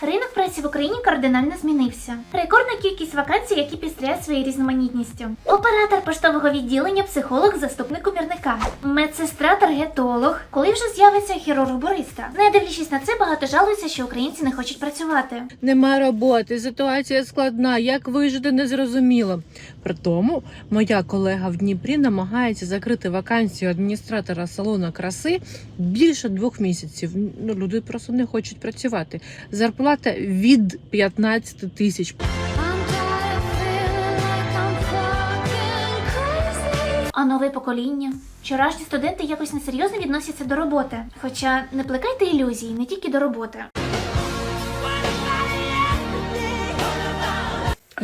Ринок Праці в Україні кардинально змінився. Рекордна кількість вакансій, які пістряють своєю різноманітністю. Оператор поштового відділення, психолог, заступник умірника, медсестра, таргетолог. Коли вже з'явиться хірург-буриста? Не дивлячись на це, багато жалуються, що українці не хочуть працювати. Нема роботи, ситуація складна, як вижити не зрозуміло. При тому моя колега в Дніпрі намагається закрити вакансію адміністратора салону краси більше двох місяців. Ну, люди просто не хочуть працювати. Зарплата від 15 тисяч. А нове покоління? Вчорашні студенти якось несерйозно відносяться до роботи. Хоча не плекайте ілюзій, не тільки до роботи.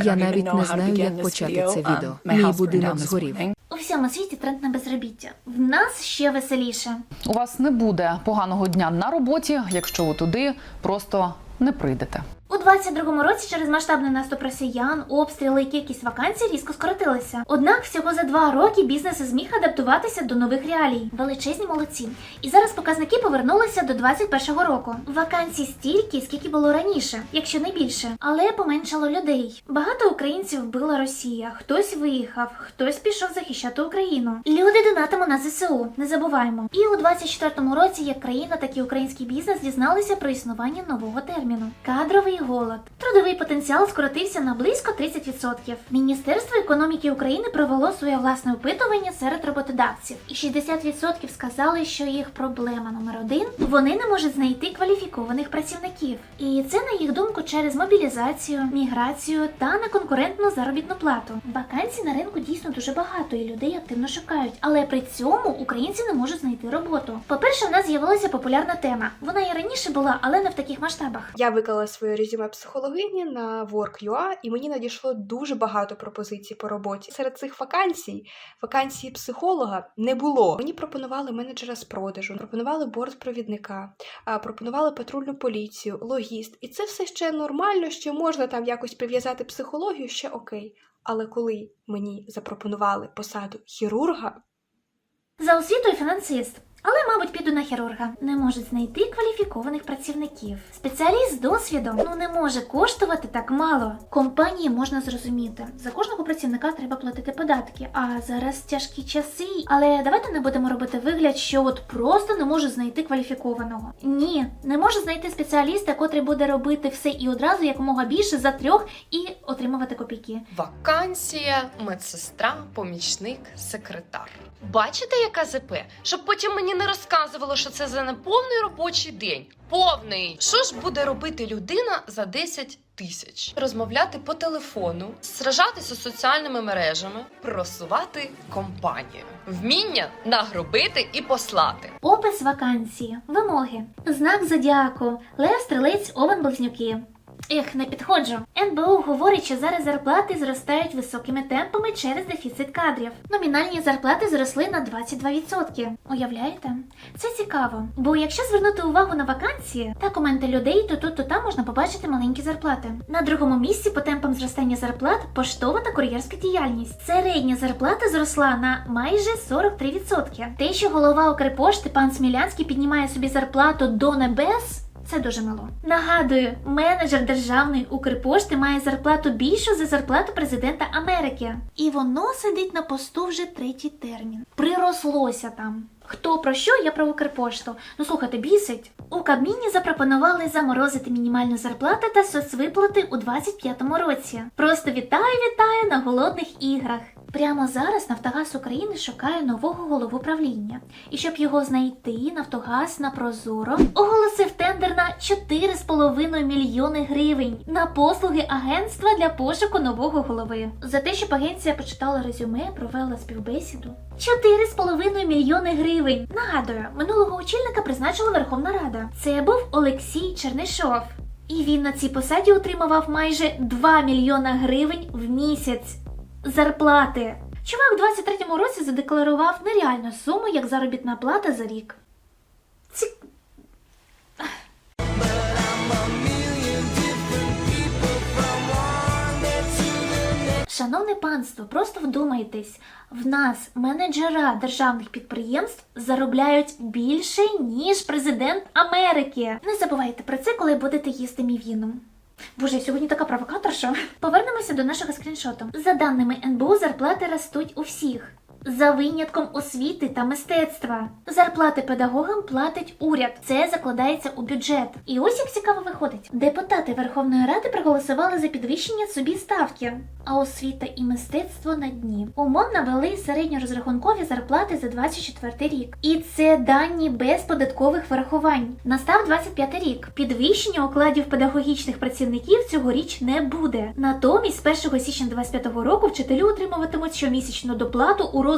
Я навіть не знаю, як почати це відео. Мій будинок згорів. У всьому світі тренд на безробіття. В нас ще веселіше. У вас не буде поганого дня на роботі, якщо ви туди просто не прийдете. У 22-му році через масштабний наступ росіян, обстріли і кількість вакансій різко скоротилися. Однак всього за два роки бізнес зміг адаптуватися до нових реалій. Величезні молодці. І зараз показники повернулися до 21-го року. Вакансій стільки, скільки було раніше, якщо не більше, але поменшало людей. Багато українців вбила Росія. Хтось виїхав, хтось пішов захищати Україну. Люди донатимо на ЗСУ, не забуваємо. І у 24-му році як країна, так і український бізнес дізналися про існування нового терміну кадровий голод. Трудовий потенціал скоротився на близько 30%. Міністерство економіки України провело своє власне опитування серед роботодавців, і 60% сказали, що їх проблема номер один вони не можуть знайти кваліфікованих працівників. І це, на їх думку, через мобілізацію, міграцію та неконкурентну заробітну плату. Вакансій на ринку дійсно дуже багато, і людей активно шукають, але при цьому українці не можуть знайти роботу. По-перше, в нас з'явилася популярна тема. Вона і раніше була, але не в таких масштабах. Я виклала своє резюме психологині на Work.ua, і мені надійшло дуже багато пропозицій по роботі. Серед цих вакансій вакансії психолога не було. Мені пропонували менеджера з продажу, пропонували бортпровідника, пропонували патрульну поліцію, логіст. І це все ще нормально, що можна там якось прив'язати психологію, ще окей. Але коли мені запропонували посаду хірурга, За освітою фінансист. Але, мабуть, піду на хірурга. Не можуть знайти кваліфікованих працівників. Спеціаліст з досвідом ну не може коштувати так мало. Компанії можна зрозуміти. За кожного працівника треба платити податки. А зараз тяжкі часи. Але давайте не будемо робити вигляд, що от просто не можу знайти кваліфікованого. Ні, не можу знайти спеціаліста, котрий буде робити все і одразу якомога більше за трьох і отримувати копійки. Вакансія, медсестра, помічник, секретар. Бачите, яка ЗП? Щоб потім мені не розказувало, що це за неповний робочий день. Повний. Що ж буде робити людина за 10 тисяч? Розмовляти по телефону, сражатися соціальними мережами, просувати компанію, вміння нагробити і послати. Опис вакансії. Вимоги. Знак зодіаку. Лев, стрілець, овен, близнюки. Ех, не підходжу. НБУ говорить, що зараз зарплати зростають високими темпами через дефіцит кадрів. Номінальні зарплати зросли на 22%. Уявляєте? Це цікаво. Бо якщо звернути увагу на вакансії та коменти людей, то тут то там можна побачити маленькі зарплати. На другому місці по темпам зростання зарплат поштова та кур'єрська діяльність. Середня зарплата зросла на майже 43%. Те, що голова Укрпошти пан Смілянський піднімає собі зарплату до небес. Це дуже мало. Нагадую, менеджер державної Укрпошти має зарплату більшу за зарплату президента Америки. І воно сидить на посту вже третій термін. Прирослося там. Хто про що, я про Укрпошту. Ну слухайте, бісить. У Кабміні запропонували заморозити мінімальну зарплату та соцвиплати у 25-му році. Просто вітаю, вітаю на голодних іграх. Прямо зараз Нафтогаз України шукає нового голову правління. І щоб його знайти, Нафтогаз на Прозоро оголосив тендер на 4,5 мільйони гривень на послуги агентства для пошуку нового голови. За те, щоб агенція почитала резюме, провела співбесіду. 4,5 мільйони гривень. Нагадую, минулого очільника призначила Верховна Рада. Це був Олексій Чернишов. І він на цій посаді отримував майже 2 мільйона гривень в місяць зарплати. Чувак у 23-му році задекларував нереальну суму як заробітна плата за рік. Шановне панство, просто вдумайтесь, в нас менеджера державних підприємств заробляють більше, ніж президент Америки. Не забувайте про це, коли будете їсти мівіну. Боже, сьогодні така провокаторша. Повернемося до нашого скріншоту. За даними НБУ, зарплати ростуть у всіх. За винятком освіти та мистецтва. Зарплати педагогам платить уряд. Це закладається у бюджет. І ось як цікаво виходить. Депутати Верховної Ради проголосували за підвищення собі ставки, а освіта і мистецтво на дні. ОМОН навели середньорозрахункові зарплати за 24 рік. І це дані без податкових врахувань. Настав 25 рік. Підвищення окладів педагогічних працівників цьогоріч не буде. Натомість, з 1 січня 25 року вчителі отримуватимуть щомісячну доплату у розмірі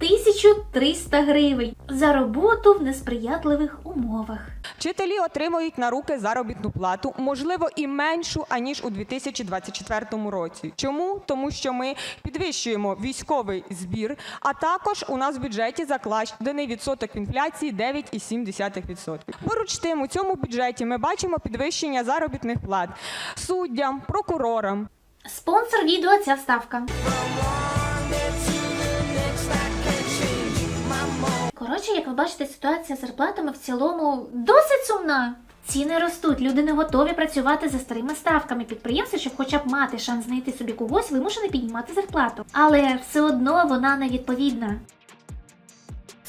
1300 гривень за роботу в несприятливих умовах. Вчителі отримують на руки заробітну плату, можливо, і меншу аніж у 2024 році. Чому? Тому що ми підвищуємо військовий збір, а також у нас в бюджеті закладений відсоток інфляції 9,7%. Поруч тим, у цьому бюджеті ми бачимо підвищення заробітних плат суддям, прокурорам. Спонсор відео ця вставка. Як ви бачите, ситуація з зарплатами в цілому досить сумна. Ціни ростуть, люди не готові працювати за старими ставками. підприємства, щоб хоча б мати шанс знайти собі когось, вимушені піднімати зарплату. Але все одно вона невідповідна.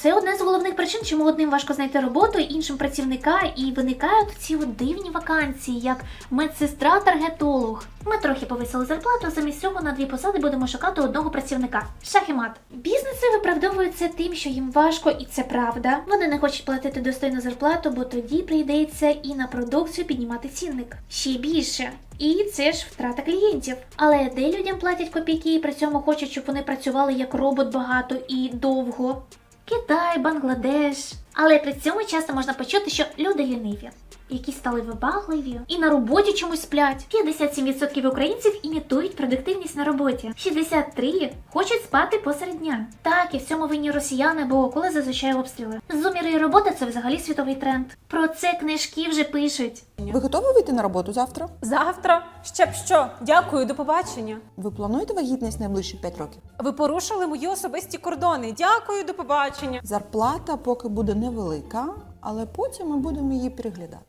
Це одне з головних причин, чому одним важко знайти роботу, іншим працівника, і виникають ці от дивні вакансії, як медсестра-таргетолог. Ми трохи повисили зарплату, замість цього на дві посади будемо шукати одного працівника. Шах і мат. Бізнеси виправдовуються тим, що їм важко, і це правда. Вони не хочуть платити достойну зарплату, бо тоді прийдеться і на продукцію піднімати цінник. Ще більше. І це ж втрата клієнтів. Але де людям платять копійки і при цьому хочуть, щоб вони працювали як робот багато і довго. Китай, Бангладеш. Але при цьому часто можна почути, що люди ліниві, які стали вибагливі і на роботі чомусь сплять. 57% українців імітують продуктивність на роботі. 63% хочуть спати посеред дня. Так, і в цьому винні росіяни, бо коли зазвичай обстріли. Зуміри і робота це взагалі світовий тренд. Про це книжки вже пишуть. Ви готові вийти на роботу завтра? Завтра? Ще б що? Дякую, до побачення. Ви плануєте вагітність найближчі 5 років? Ви порушили мої особисті кордони. Дякую, до побачення. Зарплата поки буде невелика, але потім ми будемо її переглядати.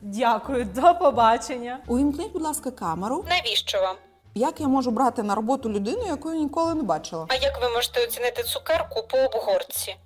Дякую, до побачення. Увімкніть, будь ласка, камеру. Навіщо вам? Як я можу брати на роботу людину, яку я ніколи не бачила? А як ви можете оцінити цукерку по обгорці?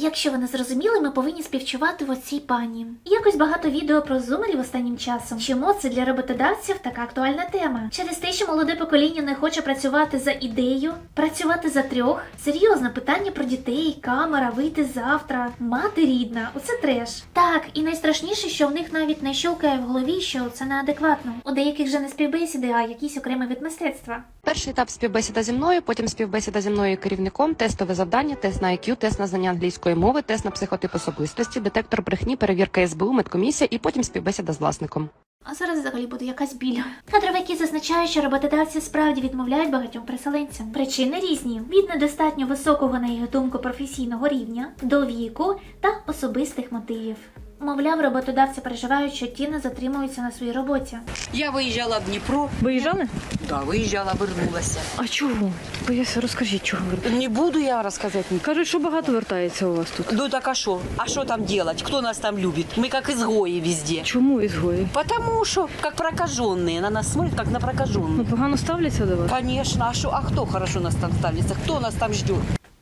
Якщо ви не зрозуміли, ми повинні співчувати в оцій пані. Якось багато відео про зумерів останнім часом. Чому це для роботодавців така актуальна тема? Через те, що молоде покоління не хоче працювати за ідею, працювати за трьох. Серйозно, питання про дітей, камера, вийти завтра, мати рідна, оце треш. Так, і найстрашніше, що в них навіть не щелкає в голові, що це неадекватно. У деяких же не співбесіди, а якийсь окремий від мистецтва. Перший етап співбесіда зі мною, потім співбесіда зі мною і керівником, тестове завдання, тест на IQ, тест на знання англійської мови, тест на психотип особистості, детектор брехні, перевірка СБУ, медкомісія і потім співбесіда з власником. А зараз взагалі буде якась біль. Кадровики зазначають, що роботодавці справді відмовляють багатьом переселенцям. Причини різні: від недостатньо високого, на їх думку, професійного рівня до віку та особистих мотивів. Мовляв, роботодавці переживають, що ті не затримуються на своїй роботі. Я виїжджала в Дніпро. Виїжджали? Да, виїжджала, вернулася. А чого? Пояс, розкажіть, чого ви. Не буду я розказати. Кажуть, що багато вертається у вас тут. Ну так а що? А що там делать? Хто нас там любить? Ми як изгої везде. Чому ізгої? Потому що, як прокаженные, на нас смотрят, як на прокаженных. Ну погано ставляться до вас? Конечно, а що? А хто хорошо нас там ставиться? Хто нас там ждет?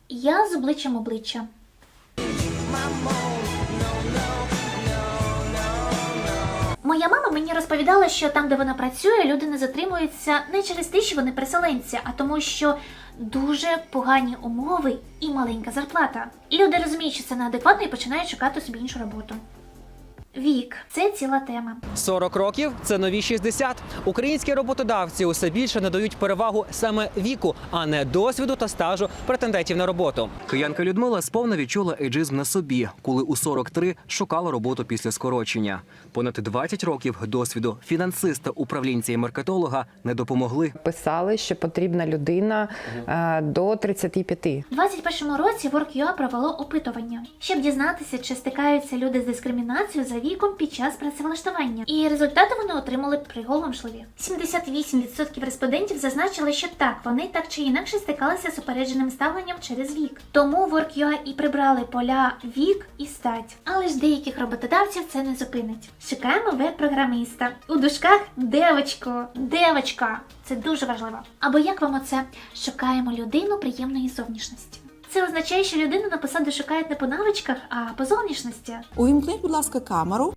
Я з обличчям обличчя. Розповідала, що там, де вона працює, люди не затримуються не через те, що вони переселенці, а тому, що дуже погані умови і маленька зарплата. І Люди розуміють, що це неадекватно і починають шукати собі іншу роботу. Вік це ціла тема. 40 років це нові 60. Українські роботодавці усе більше надають перевагу саме віку, а не досвіду та стажу претендентів на роботу. Киянка Людмила сповна відчула ейджизм на собі, коли у 43 шукала роботу після скорочення. Понад 20 років досвіду фінансиста, управлінця і маркетолога не допомогли. Писали, що потрібна людина е, до 35. У 21 році WorkUA провело опитування, щоб дізнатися, чи стикаються люди з дискримінацією за віком під час працевлаштування. І результати вони отримали приголомшливі. 78% респондентів зазначили, що так, вони так чи інакше стикалися з упередженим ставленням через вік. Тому в WorkUI і прибрали поля вік і стать. Але ж деяких роботодавців це не зупинить. Шукаємо веб-програміста. У дужках девочко, девочка. Це дуже важливо. Або як вам оце шукаємо людину приємної зовнішності. Це означає, що людину на посаду шукають не по навичках, а по зовнішності. Увімкніть, будь ласка, камеру.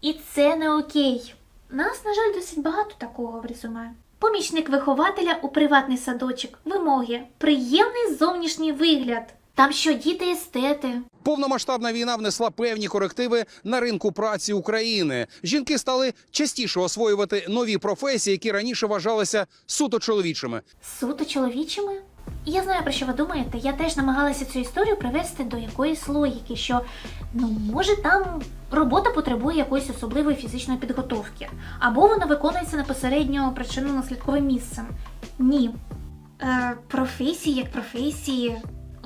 І це не окей. Нас, на жаль, досить багато такого в резюме. Помічник вихователя у приватний садочок. Вимоги. Приємний зовнішній вигляд. Там що, діти естети. Повномасштабна війна внесла певні корективи на ринку праці України. Жінки стали частіше освоювати нові професії, які раніше вважалися суто чоловічими. Суто чоловічими? Я знаю, про що ви думаєте. Я теж намагалася цю історію привести до якоїсь логіки, що ну може там робота потребує якоїсь особливої фізичної підготовки, або вона виконується непосередньо причинно-наслідковим місцем. Ні. Е, професії як професії,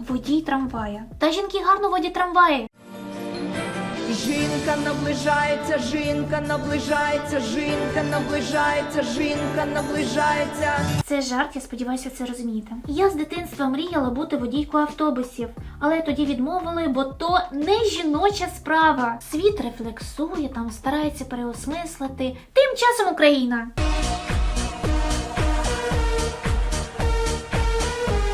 водій трамвая. Та жінки гарно водять трамваї. Жінка наближається, жінка наближається, жінка наближається, жінка наближається. Це жарт, я сподіваюся, це розумієте. Я з дитинства мріяла бути водійкою автобусів, але тоді відмовили, бо то не жіноча справа. Світ рефлексує, там старається переосмислити. Тим часом Україна.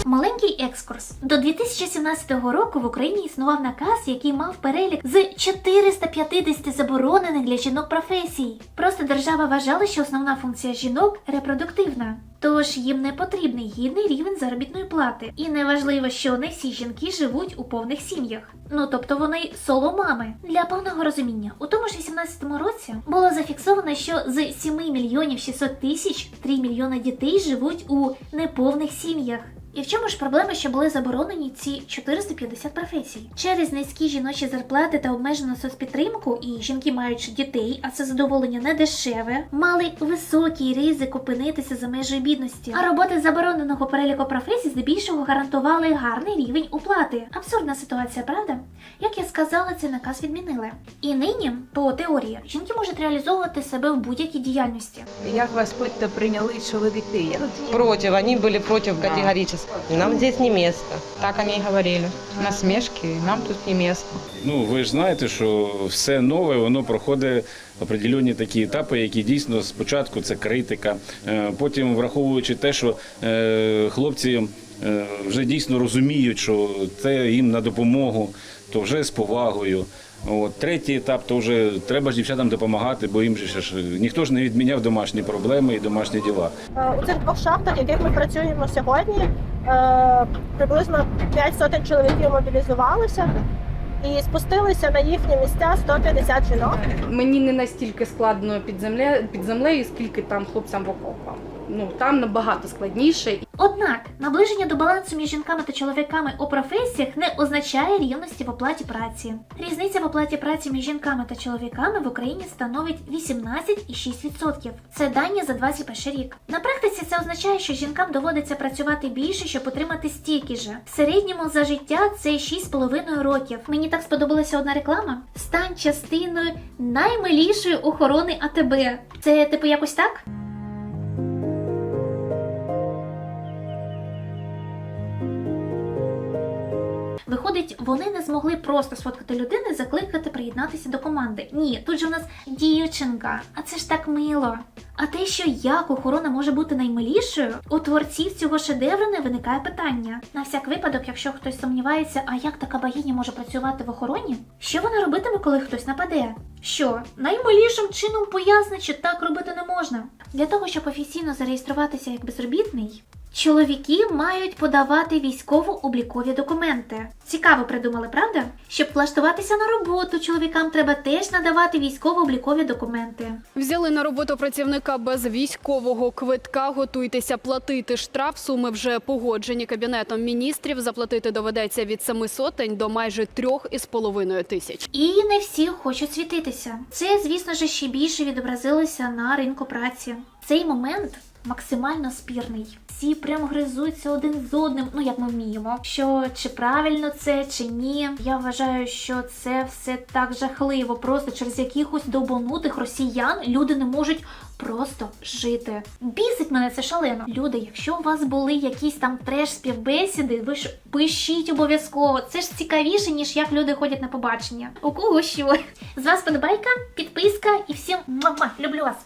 Маленький екскурс. До 2017 року в Україні існував наказ, який мав перелік з 450 заборонених для жінок професій. Просто держава вважала, що основна функція жінок репродуктивна. Тож їм не потрібний гідний рівень заробітної плати. І не важливо, що не всі жінки живуть у повних сім'ях. Ну тобто вони соло-мами. Для повного розуміння, у тому ж 18-му році було зафіксовано, що з 7 мільйонів 600 тисяч 3 мільйони дітей живуть у неповних сім'ях. І в чому ж проблема, що були заборонені ці 450 професій? Через низькі жіночі зарплати та обмежену соцпідтримку, і жінки, маючи дітей, а це задоволення не дешеве, мали високий ризик опинитися за межею бідності. А роботи забороненого переліку професій здебільшого гарантували гарний рівень оплати. Абсурдна ситуація, правда? Як я сказала, цей наказ відмінили. І нині, по теорії, жінки можуть реалізовувати себе в будь-якій діяльності. Як вас прийняли чоловіки? Я Против, они были против категорически. Нам здесь не место. Так они и говорили. Насмешки, нам тут не место. Ну, ви ж знаєте, що все нове, воно проходить определенні такі етапи, які дійсно спочатку це критика. е, Потім, враховуючи те, що е, хлопці вже дійсно розуміють, що це їм на допомогу, то вже з повагою. От, третій етап, то вже треба ж дівчатам допомагати, бо їм же ж ніхто ж не відміняв домашні проблеми і домашні діла. Е, У цих двох шахтах, яких ми працюємо сьогодні, е, приблизно 5 сотень чоловіків мобілізувалися і спустилися на їхні місця 150 жінок. Мені не настільки складно під землею, під землею, скільки там хлопцям в окопах. Ну там набагато складніше. Однак наближення до балансу між жінками та чоловіками у професіях не означає рівності в оплаті праці. Різниця в оплаті праці між жінками та чоловіками в Україні становить 18,6%. Це дані за 21 рік. На практиці це означає, що жінкам доводиться працювати більше, щоб отримати стільки же. В середньому за життя це 6,5 років. Мені так сподобалася одна реклама. Стань частиною наймилішої охорони АТБ. Це типу якось так? Виходить, вони не змогли просто сфоткати людину закликати приєднатися до команди. Ні, тут же у нас дівчинка, а це ж так мило. А те, що як охорона може бути наймилішою, у творців цього шедевру не виникає питання. На всяк випадок, якщо хтось сумнівається, а як така богиня може працювати в охороні, що вона робитиме, коли хтось нападе? Що наймилішим чином пояснить, що так робити не можна. Для того, щоб офіційно зареєструватися як безробітний, Чоловіки мають подавати військово-облікові документи. Цікаво придумали, правда? Щоб влаштуватися на роботу, чоловікам треба теж надавати військово-облікові документи. Взяли на роботу працівника без військового квитка. Готуйтеся платити штраф. Суми вже погоджені кабінетом міністрів. Заплатити доведеться від семи сотень до майже трьох із половиною тисяч. І не всі хочуть світитися. Це, звісно ж, ще більше відобразилося на ринку праці. Цей момент максимально спірний. Всі прям гризуються один з одним, ну як ми вміємо. Що чи правильно це, чи ні. Я вважаю, що це все так жахливо. Просто через якихось довбанутих росіян люди не можуть просто жити. Бісить мене це шалено. Люди, якщо у вас були якісь там треш співбесіди, ви ж пишіть обов'язково. Це ж цікавіше, ніж як люди ходять на побачення. У кого що? З вас подобайка, підписка і всім муа-муа. люблю вас.